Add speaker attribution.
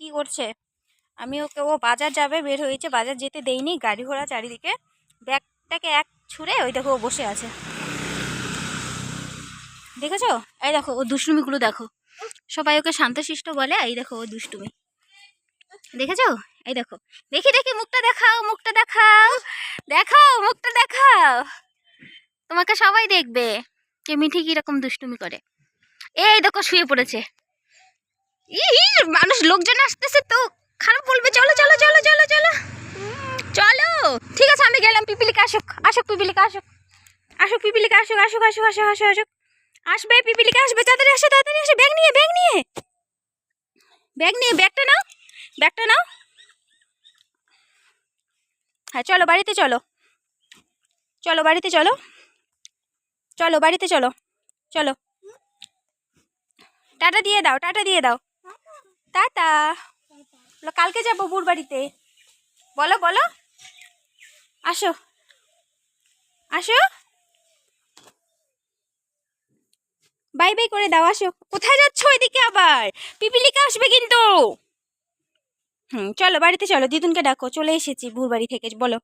Speaker 1: কি করছে? আমি ওকে, ও বাজার যাবে, বের হয়েছে, বাজার যেতে দেইনি গাড়ি ঘোড়া চারিদিকে, ব্যাগটাকে এক ছুঁড়ে ওই দেখো ও বসে আছে। দেখেছ? এই দেখো, ও দুষ্টুমিগুলো দেখো। সবাই ওকে শান্তশিষ্ট বলে, এই দেখো ও দুষ্টুমি। দেখেছ? এই দেখো। দেখি দেখি, মুখটা দেখাও মুখটা দেখাও দেখাও, মুখটা দেখাও। তোমাকে সবাই দেখবে, যে মিঠি কীরকম দুষ্টুমি করে। এই দেখো, শুয়ে পড়েছে। ই মানুষ লোকজন আসতেছে তো। খারাপ বলবে। চলো চলো চলো চলো চলো। চলো। ঠিক আছে, আমি গেলাম। পিপিলিকা আসুক আসুক, পিপিলিকা আসুক। আসুক, পিপিলিকা আসুক আসুক আসুক আসুক আসুক আসুক। আসবে, পিপিলিকা আসবে। তাড়াতাড়ি আসে তাড়াতাড়ি আসে। ব্যাগ নিয়ে ব্যাগ নিয়ে। ব্যাগ নিয়ে, ব্যাগটা নাও। ব্যাগটা নাও। হ্যাঁ চলো, বাড়িতে চলো। চলো, বাড়িতে চলো। চলো, বাড়িতে চলো। চলো। টাটা দিয়ে দাও, টাটা দিয়ে দাও। টাটা। বলো, কালকে যাব বুড় বাড়িতে বলো বলো। আসো। আসো। বাই বাই করে দাও আসো। কোথায় যাচ্ছ ওইদিকে আবার? পিপিলিকা আসবে কিন্তু। হুম চলো বাড়িতে চলো। দিদুনকে ডাকো। চলে এসেছি বুড় বাড়ি থেকে। বলো।